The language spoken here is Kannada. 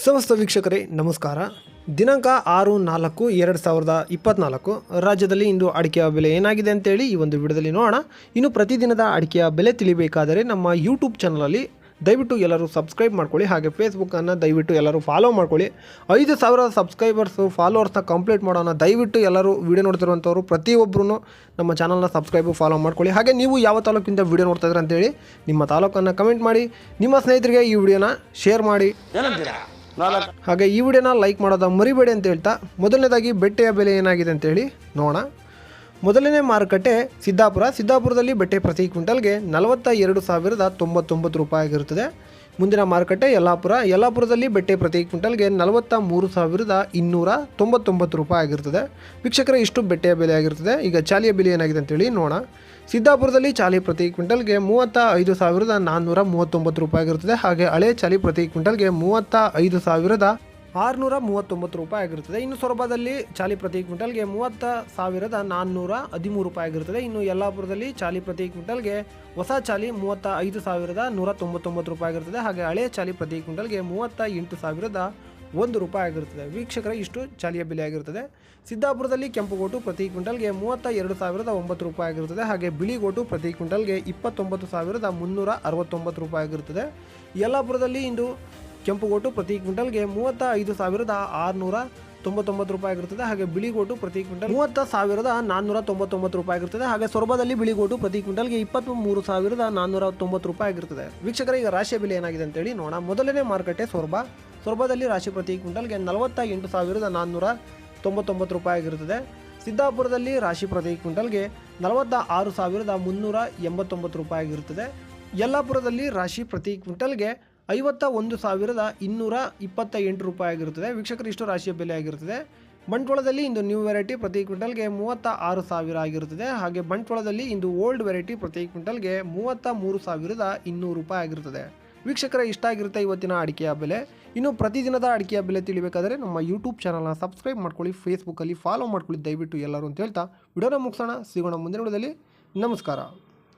ಸಮಸ್ತ ವೀಕ್ಷಕರೇ, ನಮಸ್ಕಾರ. ದಿನಾಂಕ ಆರು, ನಾಲ್ಕು, ಎರಡು ಸಾವಿರದ ಇಪ್ಪತ್ನಾಲ್ಕು. ರಾಜ್ಯದಲ್ಲಿ ಇಂದು ಅಡಿಕೆಯ ಬೆಲೆ ಏನಾಗಿದೆ ಅಂತೇಳಿ ಈ ಒಂದು ವಿಡಿಯೋದಲ್ಲಿ ನೋಡೋಣ. ಇನ್ನು ಪ್ರತಿದಿನದ ಅಡಿಕೆಯ ಬೆಲೆ ತಿಳಿಬೇಕಾದರೆ ನಮ್ಮ ಯೂಟ್ಯೂಬ್ ಚಾನಲಲ್ಲಿ ದಯವಿಟ್ಟು ಎಲ್ಲರೂ ಸಬ್ಸ್ಕ್ರೈಬ್ ಮಾಡ್ಕೊಳ್ಳಿ. ಹಾಗೆ ಫೇಸ್ಬುಕ್ಕನ್ನು ದಯವಿಟ್ಟು ಎಲ್ಲರೂ ಫಾಲೋ ಮಾಡ್ಕೊಳ್ಳಿ. ಐದು ಸಾವಿರ ಸಬ್ಸ್ಕ್ರೈಬರ್ಸು ಫಾಲೋವರ್ಸ್ನ ಕಂಪ್ಲೀಟ್ ಮಾಡೋಣ. ದಯವಿಟ್ಟು ಎಲ್ಲರೂ ವಿಡಿಯೋ ನೋಡ್ತಿರುವಂಥವ್ರು ಪ್ರತಿಯೊಬ್ಬರೂ ನಮ್ಮ ಚಾನಲ್ನ ಸಬ್ಸ್ಕ್ರೈಬು ಫಾಲೋ ಮಾಡ್ಕೊಳ್ಳಿ. ಹಾಗೆ ನೀವು ಯಾವ ತಾಲೂಕಿಂದ ವಿಡಿಯೋ ನೋಡ್ತಾ ಇದ್ದೀರಾ ಅಂತೇಳಿ ನಿಮ್ಮ ತಾಲೂಕನ್ನು ಕಮೆಂಟ್ ಮಾಡಿ. ನಿಮ್ಮ ಸ್ನೇಹಿತರಿಗೆ ಈ ವಿಡಿಯೋನ ಶೇರ್ ಮಾಡಿ. ಏನಂತೀರಾ? ನಾಲ್ಕು. ಹಾಗೆ ಈ ವಿಡಿಯೋನ ಲೈಕ್ ಮಾಡೋದ ಮರಿಬೇಡಿ ಅಂತ ಹೇಳ್ತಾ ಮೊದಲನೇದಾಗಿ ಬೆಟ್ಟೆಯ ಬೆಲೆ ಏನಾಗಿದೆ ಅಂತೇಳಿ ನೋಡೋಣ. ಮೊದಲನೇ ಮಾರುಕಟ್ಟೆ ಸಿದ್ದಾಪುರ. ಸಿದ್ದಾಪುರದಲ್ಲಿ ಬೆಟ್ಟೆ ಪ್ರತಿ ಕ್ವಿಂಟಲ್ಗೆ ನಲವತ್ತ ಎರಡು ಸಾವಿರದ ತೊಂಬತ್ತೊಂಬತ್ತು ರೂಪಾಯಿ ಆಗಿರುತ್ತದೆ. ಮುಂದಿನ ಮಾರುಕಟ್ಟೆ ಯಲ್ಲಾಪುರ. ಯಲ್ಲಾಪುರದಲ್ಲಿ ಬೆಟ್ಟೆ ಪ್ರತಿ ಕ್ವಿಂಟಲ್ಗೆ ನಲವತ್ತ ಮೂರು ಸಾವಿರದ ಇನ್ನೂರ ತೊಂಬತ್ತೊಂಬತ್ತು ರೂಪಾಯಿ ಆಗಿರ್ತದೆ. ವೀಕ್ಷಕರ, ಇಷ್ಟು ಬೆಟ್ಟೆಯ ಬೆಲೆ ಆಗಿರ್ತದೆ. ಈಗ ಚಾಲಿಯ ಬೆಲೆ ಏನಾಗಿದೆ ಅಂತೇಳಿ ನೋಡೋಣ. ಸಿದ್ದಾಪುರದಲ್ಲಿ ಚಾಲಿ ಪ್ರತಿ ಕ್ವಿಂಟಲ್ಗೆ ಮೂವತ್ತ ಐದು ಸಾವಿರದ ನಾನ್ನೂರ ಮೂವತ್ತೊಂಬತ್ತು ರೂಪಾಯಿ ಆಗಿರುತ್ತದೆ ಹಾಗೆ ಹಳೆ ಚಾಲಿ ಪ್ರತಿ ಕ್ವಿಂಟಲ್ಗೆ ಮೂವತ್ತ ಐದು ಸಾವಿರದ ಆರುನೂರ ಮೂವತ್ತೊಂಬತ್ತು ರೂಪಾಯಿ ಆಗಿರುತ್ತದೆ. ಇನ್ನು ಸೊರಬದಲ್ಲಿ ಚಾಲಿ ಪ್ರತಿ ಕ್ವಿಂಟಲ್ಗೆ ಮೂವತ್ತ ಸಾವಿರದ ನಾನ್ನೂರ ಹದಿಮೂರು ರೂಪಾಯಿ ಆಗಿರುತ್ತದೆ. ಇನ್ನು ಯಲ್ಲಾಪುರದಲ್ಲಿ ಚಾಲಿ ಪ್ರತಿ ಕ್ವಿಂಟಲ್ಗೆ ಹೊಸ ಚಾಲಿ ಮೂವತ್ತ ಐದು ಸಾವಿರದ ನೂರ ತೊಂಬತ್ತೊಂಬತ್ತು ರೂಪಾಯಿ ಆಗಿರುತ್ತದೆ. ಹಾಗೆ ಹಳೆಯ ಚಾಲಿ ಪ್ರತಿ ಕ್ವಿಂಟಲ್ಗೆ ಮೂವತ್ತ ಎಂಟು ಸಾವಿರದ ಒಂದು ರೂಪಾಯಿ ಆಗಿರುತ್ತದೆ. ವೀಕ್ಷಕರ, ಇಷ್ಟು ಚಾಲಿಯ ಬೆಲೆ ಆಗಿರುತ್ತದೆ. ಸಿದ್ದಾಪುರದಲ್ಲಿ ಕೆಂಪುಗೋಟು ಪ್ರತಿ ಕ್ವಿಂಟಲ್ಗೆ ಮೂವತ್ತ ಎರಡು ಸಾವಿರದ ಒಂಬತ್ತು ರೂಪಾಯಿ ಆಗಿರುತ್ತದೆ. ಹಾಗೆ ಬಿಳಿಗೋಟು ಪ್ರತಿ ಕ್ವಿಂಟಲ್ಗೆ ಇಪ್ಪತ್ತೊಂಬತ್ತು ಸಾವಿರದ ಮುನ್ನೂರ ಅರವತ್ತೊಂಬತ್ತು ರೂಪಾಯಿ ಆಗಿರುತ್ತದೆ. ಯಲ್ಲಾಪುರದಲ್ಲಿ ಇಂದು ಕೆಂಪುಗೋಟು ಪ್ರತಿ ಕ್ವಿಂಟಲ್ಗೆ ಮೂವತ್ತ ಐದು ಸಾವಿರದ ಆರುನೂರ ತೊಂಬತ್ತೊಂಬತ್ತು ರೂಪಾಯಿ ಆಗಿರುತ್ತದೆ. ಹಾಗೆ ಬಿಳಿಗೋಟು ಪ್ರತಿ ಕ್ವಿಂಟಲ್ ಮೂವತ್ತ ಸಾವಿರದ ನಾನ್ನೂರ ತೊಂಬತ್ತೊಂಬತ್ತು ರೂಪಾಯಿ ಆಗಿರ್ತದೆ ಹಾಗೆ ಸೊರಬದಲ್ಲಿ ಬಿಳಿಗೋಟು ಪ್ರತಿ ಕ್ವಿಂಟಲ್ಗೆ ಇಪ್ಪತ್ತ್ ಮೂರು ಸಾವಿರದ ನಾನ್ನೂರ ತೊಂಬತ್ತು ರೂಪಾಯಿ ಆಗಿರ್ತದೆ ವೀಕ್ಷಕರ, ಈಗ ರಾಶಿಯ ಬೆಲೆ ಏನಾಗಿದೆ ಅಂತೇಳಿ ನೋಡೋಣ. ಮೊದಲನೇ ಮಾರುಕಟ್ಟೆ ಸೊರಬ. ಸೊರಬದಲ್ಲಿ ರಾಶಿ ಪ್ರತಿ ಕ್ವಿಂಟಲ್ಗೆ ನಲವತ್ತ ಎಂಟು ಸಾವಿರದ ನಾನ್ನೂರ ತೊಂಬತ್ತೊಂಬತ್ತು ರೂಪಾಯಿ ಆಗಿರುತ್ತದೆ. ಸಿದ್ದಾಪುರದಲ್ಲಿ ರಾಶಿ ಪ್ರತಿ ಕ್ವಿಂಟಲ್ಗೆ ನಲವತ್ತ ಆರು ಸಾವಿರದ ಮುನ್ನೂರ ಎಂಬತ್ತೊಂಬತ್ತು ರೂಪಾಯಿ ಆಗಿರುತ್ತದೆ. ಯಲ್ಲಾಪುರದಲ್ಲಿ ರಾಶಿ ಪ್ರತಿ ಕ್ವಿಂಟಲ್ಗೆ ಐವತ್ತ ಒಂದು ಸಾವಿರದ ಇನ್ನೂರ ಇಪ್ಪತ್ತ ಎಂಟು ರೂಪಾಯಿ ಆಗಿರುತ್ತದೆ. ವೀಕ್ಷಕರು ಇಷ್ಟು ರಾಶಿಯ ಬೆಲೆ ಆಗಿರುತ್ತದೆ. ಬಂಟ್ವಾಳದಲ್ಲಿ ಇಂದು ನ್ಯೂ ವೆರೈಟಿ ಪ್ರತಿ ಕ್ವಿಂಟಲ್ಗೆ ಮೂವತ್ತ ಆರು ಸಾವಿರ ಆಗಿರುತ್ತದೆ. ಹಾಗೆ ಬಂಟ್ವಾಳದಲ್ಲಿ ಇಂದು ಓಲ್ಡ್ ವೆರೈಟಿ ಪ್ರತಿ ಕ್ವಿಂಟಲ್ಗೆ ಮೂವತ್ತ ಮೂರು ಸಾವಿರದ ಇನ್ನೂರು ರೂಪಾಯಿ ಆಗಿರುತ್ತದೆ. ವೀಕ್ಷಕರ ಇಷ್ಟ ಆಗಿರುತ್ತೆ ಇವತ್ತಿನ ಅಡಿಕೆಯ ಬೆಲೆ. ಇನ್ನು ಪ್ರತಿದಿನದ ಅಡಿಕೆಯ ಬೆಲೆ ತಿಳಿಬೇಕಾದರೆ ನಮ್ಮ ಯೂಟ್ಯೂಬ್ ಚಾನಲ್ನ ಸಬ್ಸ್ಕ್ರೈಬ್ ಮಾಡ್ಕೊಳ್ಳಿ ಫೇಸ್ಬುಕ್ಕಲ್ಲಿ ಫಾಲೋ ಮಾಡ್ಕೊಳ್ಳಿ ದಯವಿಟ್ಟು ಎಲ್ಲರೂ ಅಂತ ಹೇಳ್ತಾ ವಿಡಿಯೋನ ಮುಗಿಸೋಣ. ಸಿಗೋಣ ಮುಂದಿನ ವಿಡಿಯೋದಲ್ಲಿ. ನಮಸ್ಕಾರ.